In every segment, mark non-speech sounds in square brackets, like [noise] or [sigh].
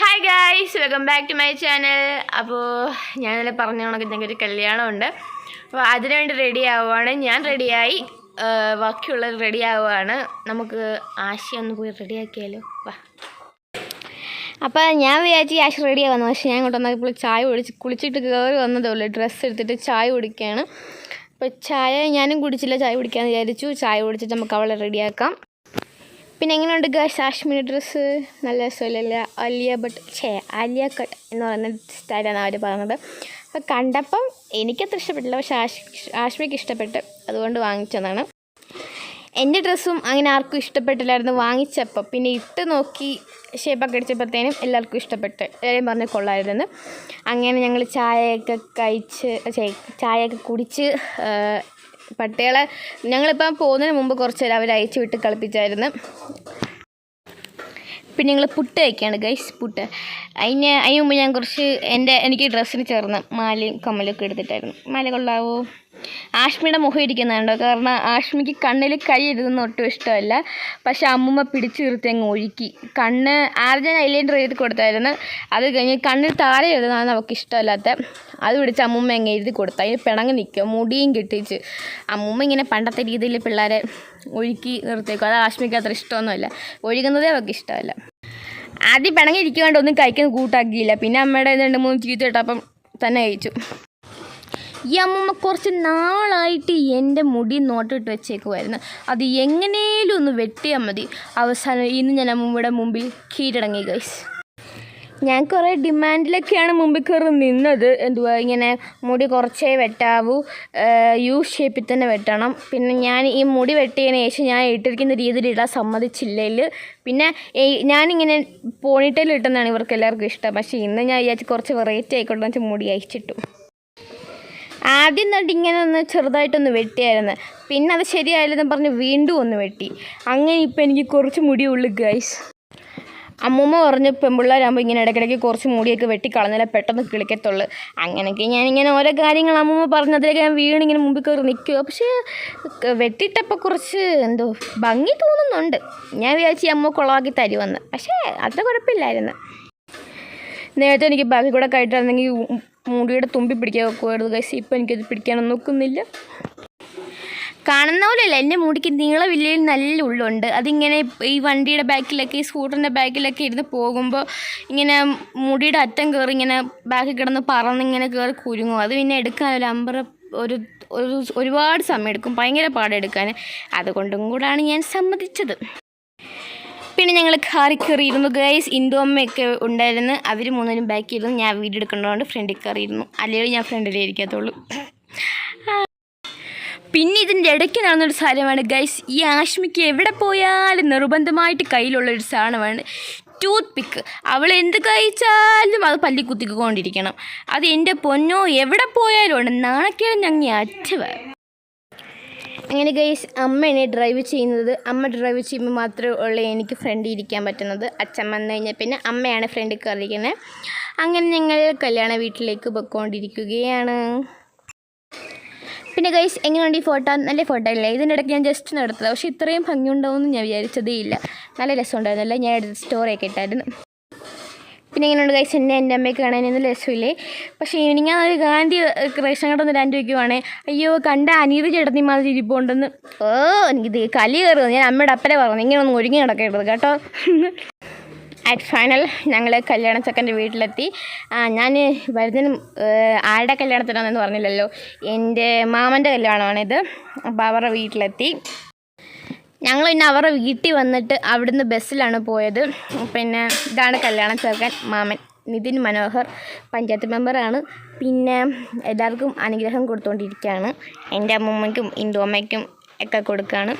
Hi guys welcome back to my channel അപ്പോൾ ഇന്നലെ പറഞ്ഞ കണക്ക് ഞങ്ങൾക്ക് ഒരു കല്യാണമുണ്ട് അപ്പോൾ അതിനുവേണ്ടി റെഡി ആവുകയാണ് ഞാൻ റെഡിയായി ബാക്കിയുള്ളവർ റെഡി ആവുകയാണ് നമുക്ക് ആശയ ഒന്ന് പോയി റെഡിയാക്കിയാലോ വാ. അപ്പോൾ ഞാൻ വിചാരിച്ചു ആശ റെഡി ആവുന്നു. പക്ഷേ ഞാൻ ഇങ്ങോട്ട് വന്നപ്പോൾ ചായ കുടിച്ച് കുളിച്ചിട്ട് കയറി വന്നതേ ഉള്ളൂ. ഡ്രസ്സ് എടുത്തിട്ട് ചായ കുടിക്കുകയാണ് അപ്പോൾ ചായ ഞാനും കുടിച്ചില്ല. ചായ കുടിക്കാമെന്ന് വിചാരിച്ചു. ചായ കുടിച്ചിട്ട് നമുക്ക് അവളെ റെഡിയാക്കാം പിന്നെ എങ്ങനെയുണ്ട് ഗായ്സ് കാശ്മീരി ഡ്രസ്സ് നല്ല രസമില്ലല്ല? അലിയ ബട്ട് ഛേ അലിയ കട്ട് എന്ന് പറയുന്ന സ്റ്റൈലാണ് അവർ പറഞ്ഞത് അപ്പോൾ കണ്ടപ്പം എനിക്കത്ര ഇഷ്ടപ്പെട്ടില്ല. പക്ഷേ ആഷ് ആഷ്മിക്ക് ഇഷ്ടപ്പെട്ട് അതുകൊണ്ട് വാങ്ങിച്ചതാണ്. എന്റെ ഡ്രസ്സും അങ്ങനെ ആർക്കും ഇഷ്ടപ്പെട്ടില്ലായിരുന്നു വാങ്ങിച്ചപ്പോൾ പിന്നെ ഇട്ട് നോക്കി ഷേപ്പൊക്കെ അടിച്ചപ്പോഴത്തേനും എല്ലാവർക്കും ഇഷ്ടപ്പെട്ട്. എല്ലാവരും പറഞ്ഞ് കൊള്ളായിരുന്നു അങ്ങനെ ഞങ്ങൾ ചായയൊക്കെ കഴിച്ച് ചായയൊക്കെ കുടിച്ച് പട്ടികളെ ഞങ്ങളിപ്പം പോകുന്നതിന് മുമ്പ് കുറച്ച് നേരം അവർ അയച്ചു വിട്ട് കളിപ്പിച്ചായിരുന്നു. പിന്നെ ഞങ്ങൾ പുട്ട് കഴിക്കുകയാണ് ഗൈസ് പുട്ട്. അതിന് അതിന് മുമ്പ് ഞാൻ കുറച്ച് എന്റെ എനിക്ക് ഡ്രസ്സിന് ചേർന്ന് മാലയും കമ്മലൊക്കെ എടുത്തിട്ടായിരുന്നു. മാല കൊള്ളാവോ? ആഷ്മിയുടെ മുഖം ഇരിക്കുന്നുണ്ടോ കാരണം ആഷ്മിക്ക് കണ്ണിൽ കൈ എഴുതുന്ന ഒട്ടും ഇഷ്ടമല്ല. പക്ഷെ അമ്മുമ്മ നിർത്തി അങ്ങ് ഒഴുക്കി. കണ്ണ് ആർജൻ ഐലൈനർ എഴുതി കൊടുത്തായിരുന്നു. അത് കഴിഞ്ഞ് കണ്ണിൽ താഴെ എഴുതുന്നതാണ് അവൾക്ക് ഇഷ്ടമല്ലാത്ത. അത് പിടിച്ച് അമ്മുമ്മ അങ്ങ് എഴുതി കൊടുത്തു അതിന് പിണങ്ങി നിൽക്കുക. മുടിയും കിട്ടിച്ച്. അമ്മുമ്മ ഇങ്ങനെ പണ്ടത്തെ രീതിയിൽ പിള്ളേരെ ഒഴുക്കി നിർത്തിയേക്കും. അത് ആഷ്മിക്ക് അത്ര ഇഷ്ടമൊന്നുമല്ല. ഒഴുകുന്നതേ അവൾക്ക് ഇഷ്ടമല്ല. ആദ്യം പിണങ്ങിയിരിക്കുകൊണ്ട് ഒന്നും കഴിക്കുന്ന കൂട്ടാക്കിയില്ല. പിന്നെ അമ്മയുടെ രണ്ട് മൂന്ന് ചീത്ത ഇട്ടപ്പം തന്നെ കഴിച്ചു. ഈ അമ്മമ്മ കുറച്ച് നാളായിട്ട് എന്റെ മുടി നോട്ടിട്ട് വെച്ചേക്കുമായിരുന്നു അത് എങ്ങനെയും ഒന്ന് വെട്ടിയാൽ മതി. അവസാനം ഇന്ന് ഞാൻ അമ്മമ്മയുടെ മുമ്പിൽ കീഴടങ്ങി ഗൈസ് ഞാൻ കുറേ ഡിമാൻഡിലൊക്കെയാണ് മുമ്പിൽ കയറി നിന്നത്. എന്തുവാ ഇങ്ങനെ മുടി കുറച്ചേ വെട്ടാവൂ യു ഷേപ്പിൽ തന്നെ വെട്ടണം. പിന്നെ ഞാൻ ഈ മുടി വെട്ടിയതിന് ശേഷം ഞാൻ ഇട്ടിരിക്കുന്ന രീതിയിൽ ഇടാൻ സമ്മതിച്ചില്ലെങ്കിൽ പിന്നെ ഞാനിങ്ങനെ പോണിട്ടേലിട്ടെന്നാണ് ഇവർക്ക് എല്ലാവർക്കും ഇഷ്ടം. പക്ഷേ ഇന്ന് ഞാൻ വിചാരിച്ച് കുറച്ച് വെറൈറ്റി ആയിക്കോട്ടെ എന്ന് വെച്ചാൽ മുടി അയച്ചിട്ടു ആദ്യം തൊട്ട് ഇങ്ങനെ ഒന്ന് ചെറുതായിട്ടൊന്ന് വെട്ടിയായിരുന്നു. പിന്നെ അത് ശരിയായില്ലെന്ന് പറഞ്ഞ് വീണ്ടും ഒന്ന് വെട്ടി. അങ്ങനെ ഇപ്പം എനിക്ക് കുറച്ച് മുടി ഉള്ളു ഗൈസ് അമ്മൂമ്മ പറഞ്ഞ് പെൺപിള്ളേരാകുമ്പോൾ ഇങ്ങനെ ഇടയ്ക്കിടയ്ക്ക് കുറച്ച് മുടിയൊക്കെ വെട്ടി കളഞ്ഞാലേ പെട്ടെന്ന് കിളിക്കത്തുള്ളൂ. അങ്ങനെയൊക്കെ ഞാനിങ്ങനെ ഓരോ കാര്യങ്ങൾ അമ്മൂമ്മ പറഞ്ഞതിലൊക്കെ ഞാൻ വീണിങ്ങനെ മുമ്പിൽ കയറി നിൽക്കുക. പക്ഷേ വെട്ടിയിട്ടപ്പോൾ കുറച്ച് എന്തോ ഭംഗി തോന്നുന്നുണ്ട്. ഞാൻ വിചാരിച്ചു അമ്മ കുളമാക്കി തരുമെന്ന്. പക്ഷേ അത്ര കുഴപ്പമില്ലായിരുന്നു. നേരത്തെ എനിക്ക് ബാക്കി കൂടെ കയറ്റായിരുന്നെങ്കിൽ മുടിയുടെ തുമ്പി പിടിക്കാൻ വെക്കുമായിരുന്നു ഗൈസ് ഇപ്പം എനിക്കത് പിടിക്കാനൊന്നും നോക്കുന്നില്ല കാണുന്ന പോലെയല്ല എന്റെ മുടിക്ക് നീളമില്ലയിൽ നല്ല ഉള്ളുണ്ട്. അതിങ്ങനെ ഈ വണ്ടിയുടെ ബാക്കിലൊക്കെ ഈ സ്കൂട്ടറിന്റെ ബാക്കിലൊക്കെ ഇരുന്ന് പോകുമ്പോൾ ഇങ്ങനെ മുടിയുടെ അറ്റം കയറി ഇങ്ങനെ ബാക്കിൽ കിടന്ന് പറന്നിങ്ങനെ കയറി കുരുങ്ങും. അത് പിന്നെ എടുക്കാൻ ഒരു അമ്പറ ഒരു ഒരു ഒരുപാട് സമയം എടുക്കും. ഭയങ്കര പാടെടുക്കാൻ അതുകൊണ്ടും കൂടാണ് ഞാൻ സമ്മതിച്ചത്. പിന്നെ ഞങ്ങൾ കാറി കയറിയിരുന്നു. ഗൈസ് അമ്മയൊക്കെ ഉണ്ടായിരുന്നു. അവർ മൂന്നിനും ബാക്കിയിരുന്നു ഞാൻ വീഡിയോ എടുക്കേണ്ടതുകൊണ്ട് ഫ്രണ്ടിൽ കയറിയിരുന്നു. അല്ലെങ്കിൽ ഞാൻ ഫ്രണ്ടിലേ ഇരിക്കാത്തുള്ളൂ. പിന്നെ ഇതിന്റെ ഇടയ്ക്ക് നടന്നൊരു സാധനമാണ്. ഗൈസ് ഈ ആഷ്മിക്ക് എവിടെ പോയാലും നിർബന്ധമായിട്ട് കയ്യിലുള്ള ഒരു സാധനമാണ് ടൂത്ത് പിക്ക് അവൾ എന്ത് കഴിച്ചാലും അത് പല്ലി കുത്തിക്കൊണ്ടിരിക്കണം. അത് എന്റെ പൊന്നോ എവിടെ പോയാലും ഉണ്ട്. നാണക്കേട് ഞങ്ങൾ അറ്റവ. അങ്ങനെ ഗൈസ് അമ്മയാണ് ഡ്രൈവ് ചെയ്യുന്നത് അമ്മ ഡ്രൈവ് ചെയ്യുമ്പോൾ മാത്രമേ ഉള്ളൂ എനിക്ക് ഫ്രണ്ട് ഇരിക്കാൻ പറ്റുന്നത് അച്ഛൻ വന്നു കഴിഞ്ഞാൽ പിന്നെ അമ്മയാണ് ഫ്രണ്ട് കയറിയിരിക്കുന്നത് അങ്ങനെ ഞങ്ങൾ കല്യാണ വീട്ടിലേക്ക് പൊയ്ക്കൊണ്ടിരിക്കുകയാണ്. പിന്നെ ഗൈസ് എങ്ങനെയുണ്ട് ഈ ഫോട്ടോ നല്ല ഫോട്ടോ അല്ലേ? ഇതിന്റെ ഇടയ്ക്ക് ഞാൻ ജസ്റ്റ് നടത്തുന്നത് പക്ഷേ ഇത്രയും ഭംഗി ഉണ്ടാവുമെന്ന് ഞാൻ വിചാരിച്ചതേ ഇല്ല. നല്ല രസമുണ്ടായിരുന്നല്ലേ? ഞാൻ സ്റ്റോറിയൊക്കെ ഇട്ടായിരുന്നു. പിന്നെ ഇങ്ങനെയുണ്ട് ഗൈസ് എന്നെ എന്റെ അമ്മയ്ക്ക് കാണാനൊന്നും രസമില്ലേ? പക്ഷേ ഈവനിങ് ആ ഒരു ഗാന്ധി റേഷൻ കടന്ന് രണ്ട് വയ്ക്കുവാണേ അയ്യോ കണ്ട അനീതി ചേട്ടത്തി മാതിരി ഇരിപ്പുണ്ടെന്ന്. ഓ എനിക്കിത് കലി കയറുന്നു. ഞാൻ അമ്മയുടെ അപ്പനെ പറഞ്ഞു. ഇങ്ങനെ ഒന്ന് ഒരുങ്ങി നടക്കരുത് കേട്ടോ. അറ്റ് ഫൈനൽ ഞങ്ങൾ കല്യാണ ചക്കന്റെ വീട്ടിലെത്തി. ഞാൻ വരുന്നതിന് ആരുടെ കല്യാണത്തിനാണെന്ന് പറഞ്ഞില്ലല്ലോ. എന്റെ മാമന്റെ കല്യാണമാണിത്. അപ്പോൾ അവരുടെ വീട്ടിലെത്തി. ഞങ്ങൾ പിന്നെ അവരുടെ വീട്ടിൽ വന്നിട്ട് അവിടുന്ന് ബസ്സിലാണ് പോയത്. പിന്നെ ഇതാണ് കല്യാണം ചേർക്കാൻ മാമൻ നിതിൻ മനോഹർ പഞ്ചായത്ത് മെമ്പറാണ് പിന്നെ എല്ലാവർക്കും അനുഗ്രഹം കൊടുത്തുകൊണ്ടിരിക്കുകയാണ് എന്റെ അമ്മൂമ്മയ്ക്കും ഇന്ദു അമ്മയ്ക്കും ഒക്കെ കൊടുക്കുകയാണ്.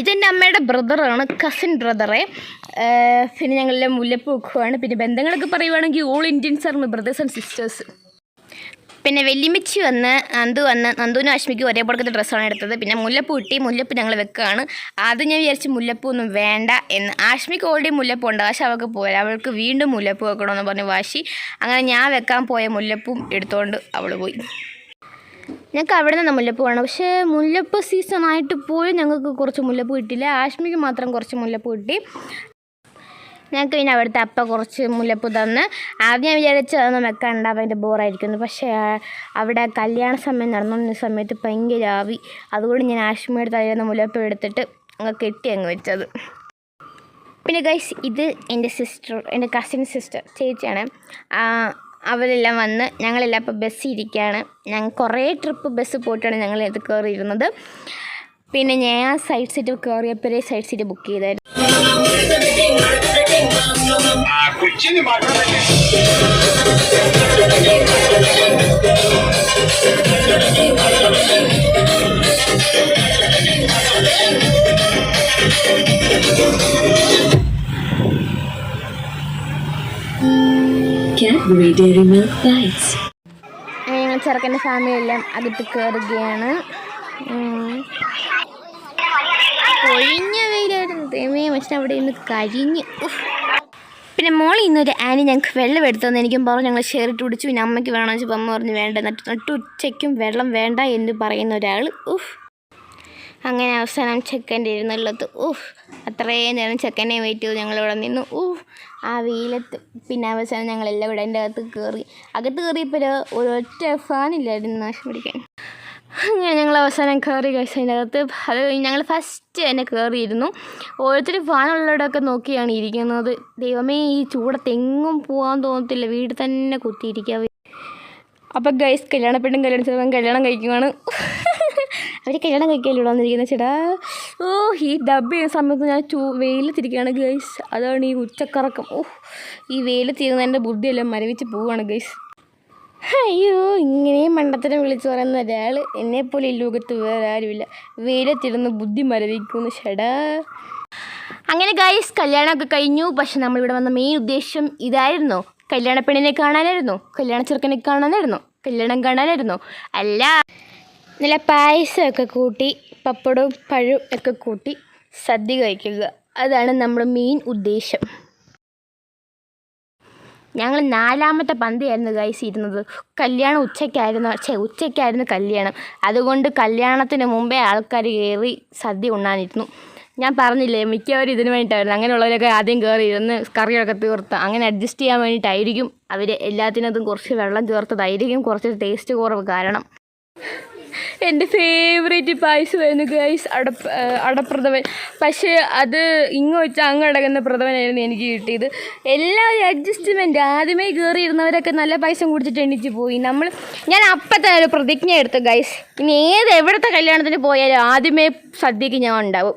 ഇതെന്റെ അമ്മയുടെ ബ്രദറാണ് കസിൻ ബ്രദറെ പിന്നെ ഞങ്ങളെല്ലാം മുല്ലപ്പ് വെക്കുവാണ്. പിന്നെ ബന്ധങ്ങളൊക്കെ പറയുവാണെങ്കിൽ ഓൾ ഇന്ത്യൻസ് ആണ് ബ്രദേഴ്സ് ആൻഡ് സിസ്റ്റേഴ്സ് പിന്നെ വെല്ലിമിച്ചി വന്ന് നന്ദു വന്ന് നന്ദുവിനും അശ്മിക്കും ഒരേ പോലത്തെ ഡ്രസ്സാണ് എടുത്തത്. പിന്നെ മുല്ലപ്പൂ കിട്ടി മുല്ലപ്പ് ഞങ്ങൾ വെക്കുകയാണ് അത് ഞാൻ വിചാരിച്ച് മുല്ലപ്പൂ ഒന്നും വേണ്ട എന്ന്. ആശ്മിക്ക് ഓൾറെഡി മുല്ലപ്പൂ ഉണ്ട്. പക്ഷെ അവൾക്ക് പോരാ. അവൾക്ക് വീണ്ടും മുല്ലപ്പൂ വെക്കണമെന്ന് പറഞ്ഞ് വാശി. അങ്ങനെ ഞാൻ വെക്കാൻ പോയ മുല്ലപ്പൂം എടുത്തുകൊണ്ട് അവൾ പോയി. ഞങ്ങൾക്ക് അവിടെ നിന്ന് മുല്ലപ്പൂ വേണം. പക്ഷേ മുല്ലപ്പൂ സീസൺ ആയിട്ട് പോലും ഞങ്ങൾക്ക് കുറച്ച് മുല്ലപ്പൂ കിട്ടിയില്ല. ആഷ്മിക്ക് മാത്രം കുറച്ച് മുല്ലപ്പൂ കിട്ടി. ഞങ്ങൾക്ക് പിന്നെ അവിടുത്തെ അപ്പ കുറച്ച് മുല്ലപ്പൂ തന്ന്. ആദ്യം ഞാൻ വിചാരിച്ചതൊന്നും വെക്കണ്ട ഭയങ്കര ബോറായിരിക്കുന്നു പക്ഷേ അവിടെ കല്യാണ സമയം നടന്നുകൊണ്ടിരുന്ന സമയത്ത് ഭയങ്കര ആവി. അതുകൊണ്ട് ഞാൻ ആശ്മയുടെ തലേന്ന് മുല്ലപ്പൂ എടുത്തിട്ട് അങ്ങ് കെട്ടി അങ്ങ് വെച്ചത്. പിന്നെ ഗൈസ് ഇത് എന്റെ സിസ്റ്റർ എന്റെ കസിൻ സിസ്റ്റർ ചേച്ചിയാണ്. അവരെല്ലാം വന്ന് ഞങ്ങളെല്ലാം ഇപ്പോൾ ബസ്സിൽ ഇരിക്കുകയാണ്. ഞങ്ങൾ കുറേ ട്രിപ്പ് ബസ് പോയിട്ടാണ് ഞങ്ങൾ ഇത് കയറിയിരുന്നത്. പിന്നെ ഞാൻ സൈഡ് സീറ്റ് കയറിയപ്പോഴേ സൈഡ് സീറ്റ് ബുക്ക് ചെയ്തായിരുന്നു. ആ ഞങ്ങൾ ചെറുക്കന്റെ ഫാമിലി എല്ലാം അകത്ത് കയറുകയാണ് പൊഴിഞ്ഞ വെയിലായിരുന്നു. തേമേ പക്ഷെ അവിടെ നിന്ന് കരിഞ്ഞ് പിന്നെ മോളിൽ ഇന്നൊരു ആനി ഞങ്ങൾക്ക് വെള്ളം എടുത്തതെന്ന്. എനിക്കും പറഞ്ഞു ഞങ്ങൾ ഷെയർ ഇട്ട് കുടിച്ചു. പിന്നെ അമ്മയ്ക്ക് വേണമെന്ന് വെച്ചപ്പോൾ അമ്മ പറഞ്ഞു വേണ്ട നട്ട് നട്ട് ഉച്ചയ്ക്കും വെള്ളം വേണ്ട എന്ന് പറയുന്ന ഒരാൾ ഉഫ്. അങ്ങനെ അവസാനം ചെക്കന്റെ ഇരുന്നുള്ളത് ഊഹ് അത്രയും നേരം ചെക്കനെ വെയിറ്റ് ചെയ്ത്. ഞങ്ങളിവിടെ നിന്നു ഊഹ് ആ വെയിലത്ത് പിന്നെ അവസാനം ഞങ്ങളെല്ലാം ഇവിടെ എന്റെ അകത്ത് കയറി. അകത്ത് കയറിയപ്പോൾ ഒരൊറ്റ ഫാനില്ലായിരുന്നു നാശം പിടിക്കാൻ. [laughs] അങ്ങനെ ഞങ്ങൾ അവസാനം കയറി കഴിച്ച അതിന്റെ അകത്ത് അത് ഞങ്ങൾ ഫസ്റ്റ് തന്നെ കയറിയിരുന്നു ഓരോരുത്തർ ഫാനുള്ളവരൊക്കെ നോക്കിയാണ് ഇരിക്കുന്നത്. ദൈവമേ ഈ ചൂടത്ത് എങ്ങും പോകാൻ തോന്നത്തില്ല. വീട് തന്നെ കുത്തിയിരിക്കുക അപ്പം ഗൈസ് കല്യാണ പെണ്ണും കല്യാണ ചെറുപ്പം കല്യാണം കഴിക്കുവാണ്. [laughs] അവർ കല്യാണം കഴിക്കാല്ലോ വന്നിരിക്കുന്ന? ചേട്ടാ. ഓ ഈ ഡബ് ചെയ്യുന്ന സമയത്ത് ഞാൻ ചൂ വെയിലത്തിരിക്കുകയാണ് ഗൈസ് അതാണ് ഈ ഉച്ചക്കറക്കം. ഓ ഈ വെയിലത്തിരുന്ന എന്റെ ബുദ്ധിയെല്ലാം മരവിച്ച് പോവുകയാണ് ഗൈസ് അയ്യോ ഇങ്ങനെയും മണ്ടത്തിനെ വിളിച്ചു പറയുന്ന ഒരാൾ എന്നെപ്പോലെ ഈ ലോകത്ത് വേറെ ആരുമില്ല. വെയിലത്തിരുന്ന് ബുദ്ധി മരവിക്കുന്നു ഷടാ. അങ്ങനെ ഗൈസ് കല്യാണമൊക്കെ കഴിഞ്ഞു. പക്ഷെ നമ്മളിവിടെ വന്ന മെയിൻ ഉദ്ദേശം ഇതായിരുന്നു. കല്യാണ പെണ്ണിനെ കാണാനായിരുന്നു. കല്യാണ ചെറുക്കനെ കാണാനായിരുന്നു. കല്യാണം കാണാനായിരുന്നു. അല്ല. നല്ല പായസമൊക്കെ കൂട്ടി പപ്പടവും പഴവും ഒക്കെ കൂട്ടി സദ്യ കഴിക്കുക. അതാണ് നമ്മുടെ മെയിൻ ഉദ്ദേശം. ഞങ്ങൾ നാലാമത്തെ പന്തിയായിരുന്നു ഗൈസ് ഇരുന്നത്. കല്യാണം ഉച്ചയ്ക്കായിരുന്നു. ഛേ ഉച്ചയ്ക്കായിരുന്നു കല്യാണം. അതുകൊണ്ട് കല്യാണത്തിന് മുമ്പേ ആൾക്കാർ കയറി സദ്യ ഉണ്ണാനിരുന്നു. ഞാൻ പറഞ്ഞില്ലേ മിക്കവരും ഇതിന് വേണ്ടിയിട്ടായിരുന്നു. അങ്ങനെയുള്ളവരൊക്കെ ആദ്യം കയറി ഇരുന്ന് കറിയൊക്കെ തീർത്ത് അങ്ങനെ അഡ്ജസ്റ്റ് ചെയ്യാൻ വേണ്ടിയിട്ടായിരിക്കും അവർ എല്ലാത്തിനകത്തും കുറച്ച് വെള്ളം ചേർത്തതായിരിക്കും കുറച്ച് ടേസ്റ്റ് കുറവ് കാരണം. എന്റെ ഫേവറേറ്റ് പായസമായിരുന്നു ഗൈസ് അട അടപ്രഥമൻ. പക്ഷേ അത് ഇങ്ങ് വെച്ച് അങ്ങ് അടങ്ങുന്ന പ്രഥമനായിരുന്നു എനിക്ക് കിട്ടിയത്. എല്ലാവരും അഡ്ജസ്റ്റ്മെന്റ് ആദ്യമേ കയറിയിരുന്നവരൊക്കെ നല്ല പായസം കുടിച്ചിട്ട് എണീച്ച് പോയി. നമ്മൾ ഞാൻ അപ്പം തന്നെ ഒരു പ്രതിജ്ഞ എടുത്തു ഗൈസ് ഇനി ഏത് എവിടുത്തെ കല്യാണത്തിന് പോയാലും ആദ്യമേ സദ്യക്ക് ഞാൻ ഉണ്ടാവും.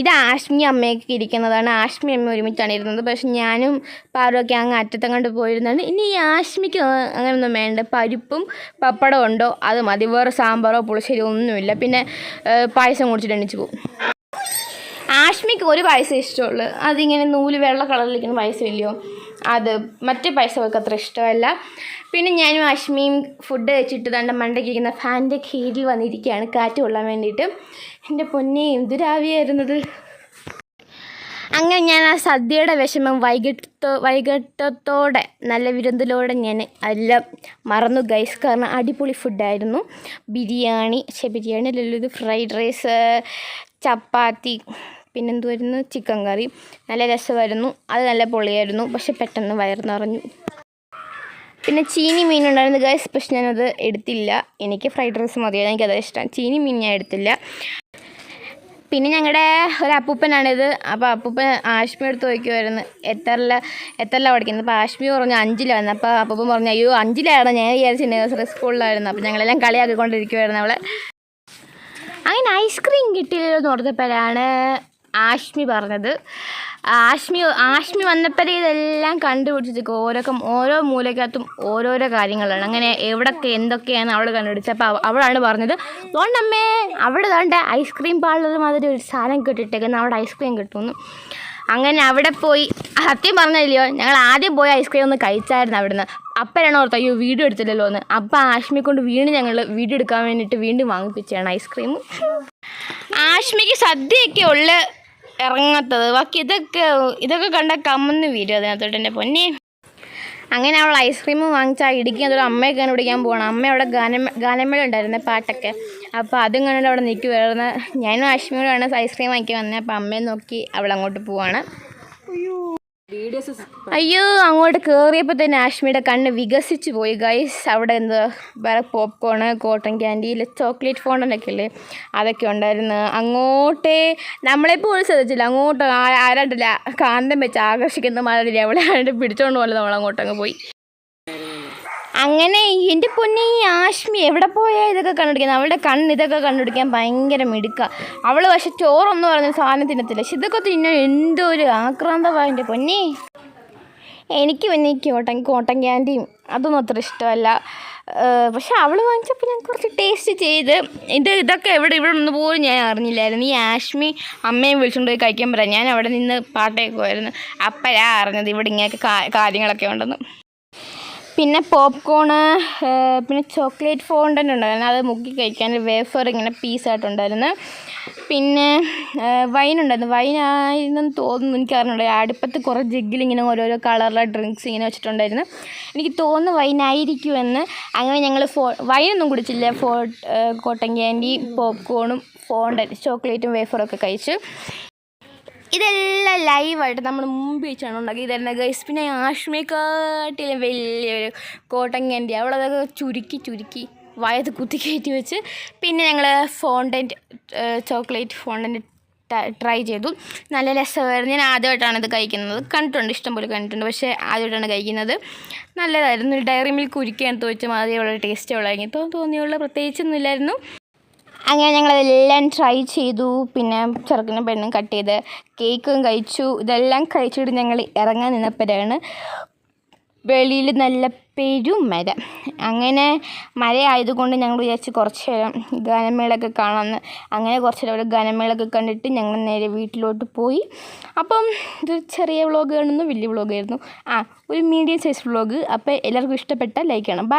ഇത് ആഷ്മി അമ്മയൊക്കെ ഇരിക്കുന്നതാണ്. ആഷ്മി അമ്മ ഒരുമിച്ചാണ് ഇരുന്നത്. പക്ഷെ ഞാനും പാറുമൊക്കെ അങ്ങ് അറ്റത്തങ്ങോട്ട് പോയിരുന്നത് ഇനി ഈ ആഷ്മിക്ക് അങ്ങനെയൊന്നും വേണ്ട. പരിപ്പും പപ്പടം ഉണ്ടോ? അത് മതി. വേറെ സാമ്പാറോ പുളിശ്ശേരി ഒന്നുമില്ല. പിന്നെ പായസം കുടിച്ചിട്ട് എണ്ണിച്ച് പോകും ആഷ്മിക്ക് ഒരു പായസം ഇഷ്ടമുള്ളൂ. അതിങ്ങനെ നൂൽ വെള്ള കളറിലിരിക്കുന്ന പായസം ഇല്ലയോ? അത് മറ്റേ പൈസകൾക്ക് അത്ര ഇഷ്ടമല്ല. പിന്നെ ഞാനും അശ്മിയും ഫുഡ് കഴിച്ചിട്ട് തന്റെ മണ്ടയ്ക്കിരിക്കുന്ന ഫാനിന്റെ കീഴിൽ വന്നിരിക്കുകയാണ് കാറ്റ് കൊള്ളാൻ വേണ്ടിയിട്ട്. എന്റെ പൊന്നെ എന്തൊരാവിയായിരുന്നത് അങ്ങനെ ഞാൻ ആ സദ്യയുടെ വിഷമം വൈകിട്ടോ വൈകിട്ടത്തോടെ നല്ല വിരുന്നിലോടെ ഞാൻ എല്ലാം മറന്നു ഗൈസ് കാരണം അടിപൊളി ഫുഡായിരുന്നു ബിരിയാണി പക്ഷേ ബിരിയാണി അല്ലല്ലോ ഇത് fried rice chapati പിന്നെന്തുവായിരുന്നു? Chicken curry. നല്ല രസമായിരുന്നു. അത് നല്ല പൊളിയായിരുന്നു. പക്ഷെ പെട്ടെന്ന് വയർന്ന് നിറഞ്ഞു. പിന്നെ ചീനി മീൻ ഉണ്ടായിരുന്നു. ഗൈസ് പക്ഷെ ഞാനത് എടുത്തില്ല. എനിക്ക് ഫ്രൈഡ് റൈസ് മതിയായിരുന്നു. എനിക്കത് ഇഷ്ടം. ചീനി മീൻ ഞാൻ എടുത്തില്ല. പിന്നെ ഞങ്ങളുടെ ഒരു അപ്പൂപ്പനാണിത്. അപ്പോൾ അപ്പൂപ്പൻ ആഷ്മി എടുത്ത് നോക്കുമായിരുന്നു എത്രല്ല എത്രല്ല പഠിക്കുന്നത്? അപ്പോൾ ആഷ്മി പറഞ്ഞു അഞ്ചിലായിരുന്നു. അപ്പോൾ അപ്പൂപ്പൻ പറഞ്ഞു അയ്യോ അഞ്ചിലായിരുന്നു ഞാൻ വിചാരിച്ചു നഴ്സറി സ്കൂളിലായിരുന്നു അപ്പോൾ ഞങ്ങളെല്ലാം കളിയാക്കിക്കൊണ്ടിരിക്കുമായിരുന്നു അവളെ. അങ്ങനെ ഐസ്ക്രീം കിട്ടിയില്ലല്ലോ എന്ന് ഓർത്തപ്പോഴാണ് ആഷ്മി പറഞ്ഞത്. ആഷ്മി ആഷ്മി വന്നപ്പോഴേ ഇതെല്ലാം കണ്ടുപിടിച്ചിട്ട് ഓരോ ഓരോ മൂലക്കകത്തും ഓരോരോ കാര്യങ്ങളാണ്. അങ്ങനെ എവിടൊക്കെ എന്തൊക്കെയാണ് അവൾ കണ്ടുപിടിച്ചത്. അപ്പോൾ അവ- അവളാണ് പറഞ്ഞത് തോണ്ടമ്മേ അവിടെ തോണ്ട ഐസ്ക്രീം പാർലർ മാതിരി ഒരു സാധനം കിട്ടിയിട്ടേക്കുന്ന. അവിടെ ഐസ്ക്രീം കിട്ടുമെന്ന്. അങ്ങനെ അവിടെ പോയി. സത്യം പറഞ്ഞില്ലയോ ഞങ്ങൾ ആദ്യം പോയി ഐസ്ക്രീം ഒന്ന് കഴിച്ചായിരുന്നു അവിടുന്ന്. അപ്പോഴാണ് ഓർത്ത് അയ്യോ വീഡിയോ എടുത്തില്ലല്ലോ എന്ന് അപ്പം ആഷ്മിയെ കൊണ്ട് വീണ്ടും ഞങ്ങൾ വീഡിയോ എടുക്കാൻ വേണ്ടിയിട്ട് വീണ്ടും വാങ്ങിപ്പിച്ചാണ് ഐസ്ക്രീം. ആഷ്മിക്ക് സദ്യയൊക്കെ ഉള്ള ഇറങ്ങാത്തത്. ബാക്കി ഇതൊക്കെ ഇതൊക്കെ കണ്ട കമ്മന്ന് വീരും അതിനകത്തോട്ട് എന്റെ പൊന്നെ. അങ്ങനെ അവൾ ഐസ്ക്രീം വാങ്ങിച്ചാൽ ഇടുക്കി അതൊരു അമ്മയെ അമ്മയൊക്കെ കണ്ടുപിടിക്കാൻ പോകണം അമ്മ അവിടെ ഗാനമേ ഗാനമേള ഉണ്ടായിരുന്നേ പാട്ടൊക്കെ. അപ്പോൾ അതും കണ്ടിട്ട് അവിടെ നിൽക്കുമായിരുന്നു ഞാനും ആശ്മിയോടാണ് ഐസ്ക്രീം വാങ്ങിക്കാൻ വന്നത് അപ്പോൾ അമ്മയെ നോക്കി അവൾ അങ്ങോട്ട് പോവാണ്. വീഡിയോസ് അയ്യോ അങ്ങോട്ട് കയറിയപ്പോൾ തന്നെ ആഷ്മിയുടെ കണ്ണ് വികസിച്ച് പോയി ഗൈസ് അവിടെ എന്താ വേറെ പോപ്കോണ് കോട്ടൺ ക്യാൻഡി ചോക്ലേറ്റ് ഫോണ്ടനൊക്കെ ഇല്ലേ? അതൊക്കെ ഉണ്ടായിരുന്നു. അങ്ങോട്ടേ നമ്മളെപ്പോലും ശ്രദ്ധിച്ചില്ല. അങ്ങോട്ട് ആരാണ്ടില്ല കാന്തം വെച്ച് ആകർഷിക്കുന്ന മാതിരി അവളെ ആരുടെ പിടിച്ചോണ്ട് പോലെ നമ്മൾ അങ്ങോട്ടങ്ങ് പോയി. അങ്ങനെ എന്റെ പൊന്നെ ഈ ആശ്മി എവിടെ പോയാൽ ഇതൊക്കെ കണ്ടുപിടിക്കുന്നത്? അവളുടെ കണ്ണ് ഇതൊക്കെ കണ്ടുപിടിക്കാൻ ഭയങ്കര മിടുക്കുക അവൾ പക്ഷെ ചോറൊന്നും പറഞ്ഞ സാധനം തിന്നത്തില്ല. പക്ഷെ ഇതൊക്കെ തിന്നാൻ എന്തോ ഒരു ആക്രാന്തമാണ് എന്റെ പൊന്നെ. എനിക്ക് പിന്നെ ഈ കോട്ടൻ കോട്ടൻ ക്യാൻഡിയും അതൊന്നും അത്ര ഇഷ്ടമല്ല. പക്ഷെ അവൾ വാങ്ങിച്ചപ്പോൾ ഞാൻ കുറച്ച് ടേസ്റ്റ് ചെയ്ത് ഇത് ഇതൊക്കെ എവിടെ ഇവിടെ നിന്ന് പോലും ഞാൻ അറിഞ്ഞില്ലായിരുന്നു. ഈ ആഷ്മി അമ്മയും വിളിച്ചുകൊണ്ട് പോയി കഴിക്കാൻ പറയാം. ഞാൻ അവിടെ നിന്ന് പാട്ടേക്കുമായിരുന്നു അപ്പോഴാണ് അറിഞ്ഞത് ഇവിടെ ഇങ്ങനെയൊക്കെ കാര്യങ്ങളൊക്കെ ഉണ്ടെന്ന്. പിന്നെ പോപ്കോണ് പിന്നെ ചോക്ലേറ്റ് ഫോണ്ടന്റ് ഉണ്ടായിരുന്നു. അത് മുക്കി കഴിക്കാൻ വേഫർ ഇങ്ങനെ പീസായിട്ടുണ്ടായിരുന്നു പിന്നെ വൈൻ ഉണ്ടായിരുന്നു. വൈൻ ആയിരുന്നെന്ന് തോന്നുന്നു. എനിക്ക് അറിഞ്ഞൂടെ. അടുപ്പത്ത് കുറേ ജഗ്ഗിൽ ഇങ്ങനെ ഓരോരോ കളറിലെ ഡ്രിങ്ക്സ് ഇങ്ങനെ വെച്ചിട്ടുണ്ടായിരുന്നു. എനിക്ക് തോന്നുന്നു വൈനായിരിക്കുമെന്ന് അങ്ങനെ ഞങ്ങൾ ഫോ വൈനൊന്നും കുടിച്ചില്ല. ഫോ കോട്ടൻ ക്യാൻഡി പോപ്കോണും ഫോണ്ടൻ ചോക്ലേറ്റും വേഫറൊക്കെ കഴിച്ചു. ഇതെല്ലാം ലൈവായിട്ട് നമ്മൾ മുമ്പ് വെച്ചാണ് ഉണ്ടാക്കി ഇതായിരുന്നു ഗൈസ് പിന്നെ ആഷ്മയെക്കാട്ടിലും വലിയൊരു കോട്ടങ്ങന്റെ അവളതൊക്കെ ചുരുക്കി ചുരുക്കി വയത്ത് കുത്തി കയറ്റി വെച്ച് പിന്നെ ഞങ്ങൾ ഫോണ്ടന്റ് ചോക്ലേറ്റ് ഫോണ്ടന്റ് ട്രൈ ചെയ്തു. നല്ല രസമായിരുന്നു. ഞാൻ ആദ്യമായിട്ടാണ് ഇത് കഴിക്കുന്നത്. കണ്ടിട്ടുണ്ട് ഇഷ്ടംപോലെ കണ്ടിട്ടുണ്ട്. പക്ഷേ ആദ്യമായിട്ടാണ് കഴിക്കുന്നത്. നല്ലതായിരുന്നു. ഡയറി മിൽക്ക് ഉരുക്കിയാണ് തോച്ച മാതിരി വളരെ ടേസ്റ്റ് ഉള്ളതായിരുന്നു തോന്നിയുള്ള പ്രത്യേകിച്ചൊന്നും ഇല്ലായിരുന്നു. അങ്ങനെ ഞങ്ങളതെല്ലാം ട്രൈ ചെയ്തു. പിന്നെ ചെറുക്കനും പെണ്ണും കട്ട് ചെയ്ത് കേക്കും കഴിച്ചു. ഇതെല്ലാം കഴിച്ചിട്ട് ഞങ്ങൾ ഇറങ്ങാൻ നിന്നപ്പോഴാണ് വെളിയിൽ നല്ല പെരും മര. അങ്ങനെ മഴ ആയതുകൊണ്ട് ഞങ്ങൾ വിചാരിച്ച് കുറച്ച് നേരം ഗാനമേളൊക്കെ കാണാമെന്ന്. അങ്ങനെ കുറച്ച് നേരം അവിടെ ഗാനമേളൊക്കെ കണ്ടിട്ട് ഞങ്ങൾ നേരെ വീട്ടിലോട്ട് പോയി. അപ്പം ഇതൊരു ചെറിയ വ്ളോഗ് കാണുന്നു വലിയ വ്ളോഗായിരുന്നു ആ ഒരു മീഡിയം സൈസ് വ്ളോഗ് അപ്പോൾ എല്ലാവർക്കും ഇഷ്ടപ്പെട്ട ലൈക്ക് ചെയ്യണം. ബൈ